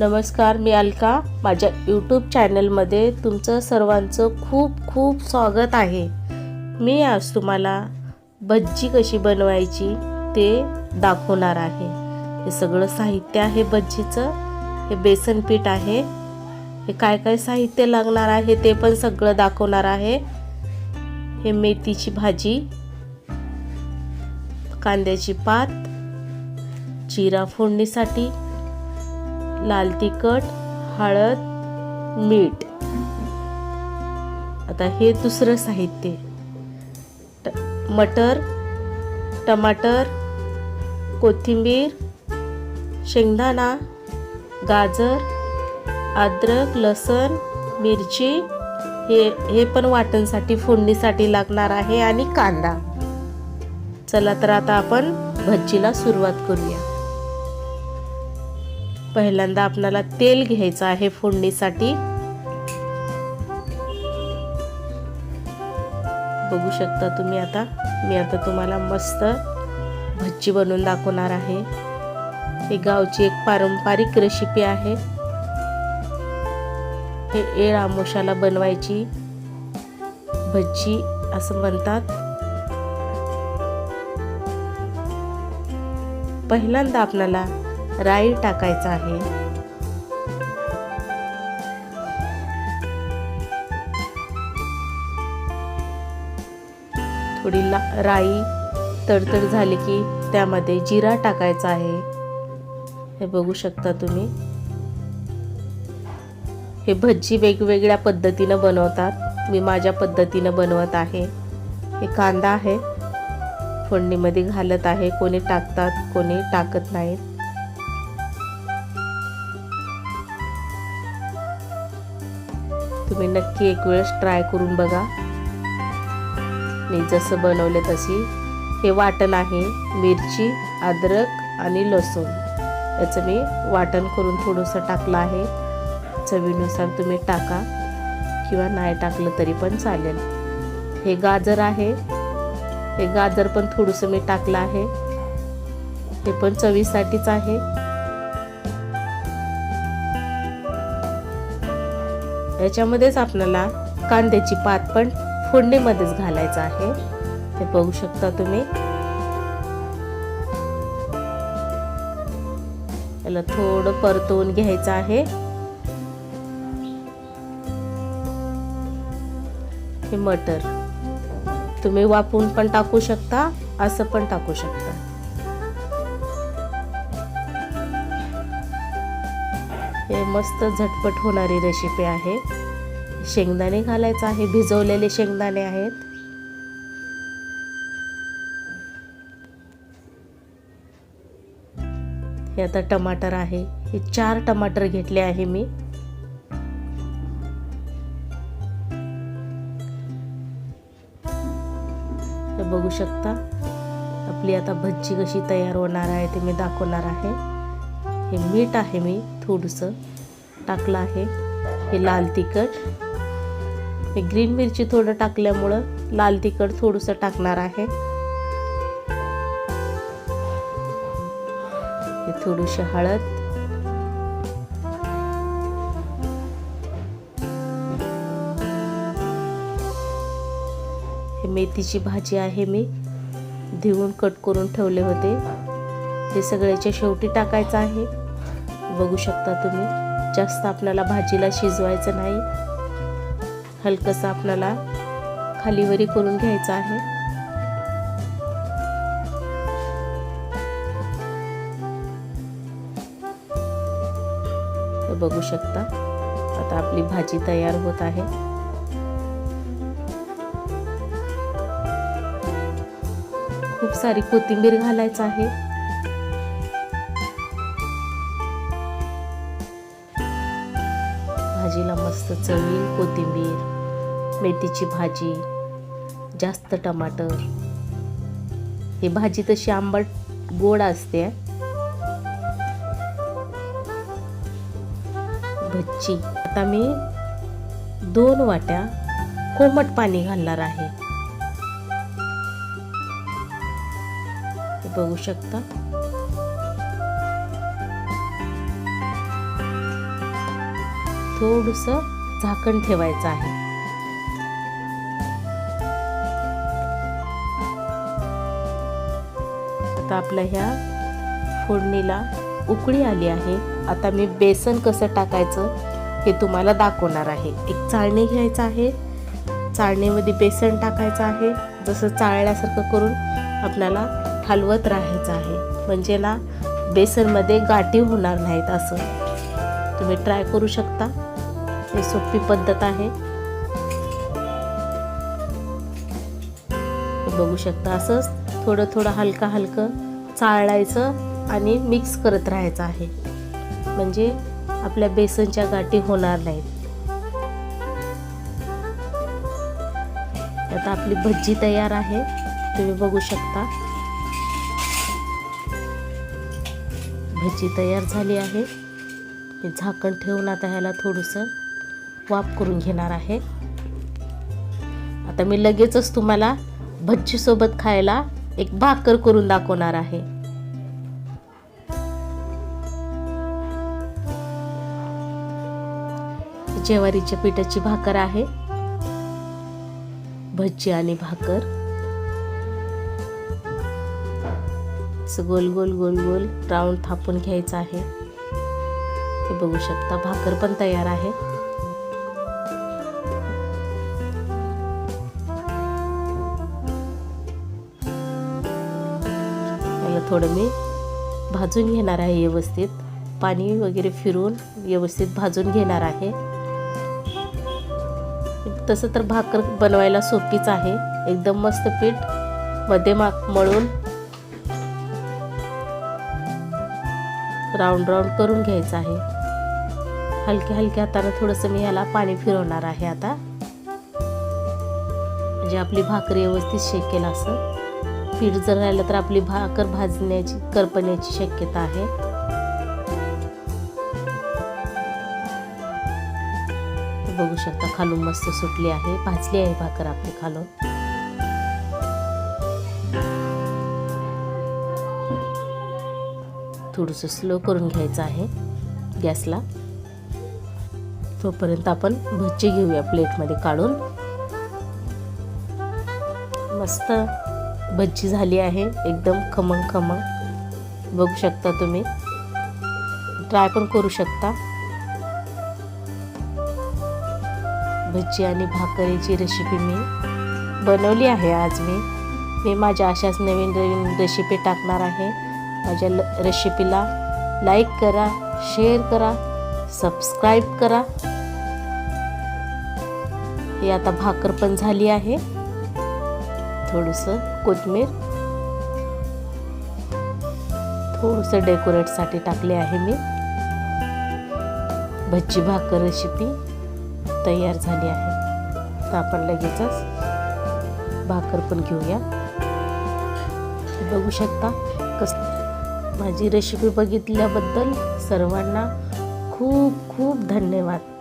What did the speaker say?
नमस्कार मी अलका. माझ्या यूट्यूब चॅनलमध्ये तुमचं सर्वांचं खूप खूप स्वागत आहे. मी आज तुम्हाला भज्जी कशी बनवायची ते दाखवणार आहे. हे सगळं साहित्य आहे भज्जीचं. हे बेसन पीठ आहे. हे काय काय साहित्य लागणार आहे ते पण सगळं दाखवणार आहे. हे मेथीची भाजी कांद्याची पात जिरा फोडणीसाठी लाल तिखट हळद मीठ. आता हे दुसरं साहित्य ट मटर टमाटर कोथिंबीर शेंगदाणा गाजर अद्रक लसण मिरची हे हे पण वाटणसाठी फोडणीसाठी लागणार आहे आणि कांदा. चला तर आता आपण भज्जीला सुरुवात करूया. पहिल्यांदा आपल्याला तेल घ्यायचं आहे फोडणीसाठी. बघू शकता तुम्ही आता. मी आता तुम्हाला मस्त भज्जी बनवून दाखवणार आहे. हे गावची एक पारंपरिक रेसिपी आहे. हे एळ आमोशाला बनवायची भज्जी असं म्हणतात. पहिल्यांदा आपल्याला राई टाकायचा आहे. थोडी ला राई तडतड झाली की त्यामध्ये जिरा टाकायचा आहे. हे बघू शकता तुम्ही. हे भज्जी वेगवेगळ्या पद्धतीनं बनवतात. मी माझ्या पद्धतीनं बनवत आहे. हे कांदा आहे. फोडणीमध्ये घालत आहे. कोणी टाकतात कोणी टाकत नाहीत. तुम्ही नक्की एक वेळेस ट्राय करून बघा. मी जसं बनवले तशी. हे वाटण आहे मिरची अद्रक आणि लसूण. याचं मी वाटण करून थोडंसं टाकलं आहे. चवीनुसार तुम्ही टाका. किंवा नाही टाकलं तरी पण चालेल. हे गाजर आहे. हे गाजर पण थोडंसं मी टाकलं आहे. ते पण चवीसाठीच आहे. याच्यामध्येच आपल्याला कांद्याची पात पण फोडणीमध्येच घालायचं आहे. हे बघू शकता तुम्ही. याला थोडं परतवून घ्यायचं आहे. हे मटर. तुम्ही वापून पण टाकू शकता असं पण टाकू शकता. हे मस्त झटपट होणारी रेसिपी आहे. शेंगदाणे घालायचं आहे भिजवलेले शेंगदाणे आहेत. हे आता टमाटर आहे. हे चार टमाटर घेतले आहे मी. बघू शकता. आपली आता भज्जी कशी तयार होणार आहे ते मी दाखवणार आहे. हे मीठ आहे मी थोडंसं टाकलं आहे. हे लाल तिखट. हे ग्रीन मिरची थोडं टाकल्यामुळं लाल तिखट थोडंसं टाकणार आहे. हे थोडीशी हळद. हे मेथीची भाजी आहे मी धुवून कट करून ठेवले होते. हे सगळ्याच्या शेवटी टाकायचं आहे. बघू शकता तुम्ही जास्त आपल्याला भाजीला शिजवायचं नाही. हलकंसं आपल्याला खालीवरी करून घ्यायचं आहे. बघू शकता आता आपली भाजी तयार होत आहे. खूप सारी कोथिंबीर घालायचं आहे. भाजीला मस्त चवी कोथिंबीर मेथीची भाजी जास्त टमाटर. ही भाजी तशी आंबट गोड असते. भज्जी. आता मी दोन वाट्या कोमट पाणी घालणार आहे. बघू शकता? थोडंसं झाकण ठेवायचं आहे. आता आपल्या ह्या फोडणीला उकळी आली आहे. आता मी बेसन कसं टाकायचं हे तुम्हाला दाखवणार आहे. एक चाळणी घ्यायचं आहे. चाळणीमध्ये बेसन टाकायचं आहे. जसं चाळल्यासारखं करून आपल्याला हलवत राहायचं आहे. म्हणजे ना बेसनमध्ये गाठी होणार नाहीत असं. तुम्ही ट्राय करू शकता. ही सोपी पद्धत आहे. बघू शकता असंच थोडं थोडं हलका हलकं चाळायचं आणि मिक्स करत राहायचं आहे. म्हणजे आपल्या बेसनच्या गाठी होणार नाहीत. आता आपली भज्जी तयार आहे. तुम्ही बघू शकता. भजी तयार झाली आहे. मी झाकण ठेवून आता ह्याला थोडंसं वाफ करून घेणार आहे. आता मी लगेचच तुम्हाला भज्जीसोबत खायला एक भाकर करून दाखवणार आहे. ज्वारीच्या पिठाची भाकर आहे. भज्जी आणि भाकर. असं गोल गोल गोल गोल राऊंड थापून घ्यायचं आहे. हे बघू शकता भाकर पण तयार आहे. थोडं मी भाजून घेणार आहे व्यवस्थित. पाणी वगैरे फिरून व्यवस्थित भाजून घेणार आहे. तसं तर भाकर बनवायला सोपीच आहे. एकदम मस्त पीठमध्ये माग मळून राऊंड राऊंड करून घ्यायचं आहे. हलक्या हलक्या हाताने थोडंसं मी ह्याला पाणी फिरवणार आहे आता. म्हणजे आपली भाकरी व्यवस्थित शेकेल असं. पीठ जर राहिलं तर आपली भाकर भाजण्याची करपण्याची शक्यता आहे. बघू शकता खालून मस्त सुटली आहे. भाजली आहे भाकर आपली खालून. थोडंसं स्लो करून घ्यायचं आहे गॅसला. तोपर्यंत आपण भजी घेऊया प्लेटमध्ये काढून. मस्त भज्जी झाली आहे. एकदम खमंग खमंग. बघू शकता तुम्ही. ट्राय पण करू शकता. भज्जी आणि भाकरीची रेसिपी मी बनवली आहे आज मी. मी माझ्या अशाच नवीन नवीन रेसिपी टाकणार आहे. माझ्या ल रेसिपीला लाईक करा शेअर करा सबस्क्राईब करा. ही आता भाकर पण झाली आहे. थोडंसं कोथमीर थोडंसं डेकोरेटसाठी टाकले आहे मी. भज्जी भाकर रेसिपी तयार झाली आहे. तर आपण लगेचच भाकर पण घेऊया. बघू शकता कस माझी रेसिपी बघितल्याबद्दल सर्वांना खूप खूप धन्यवाद.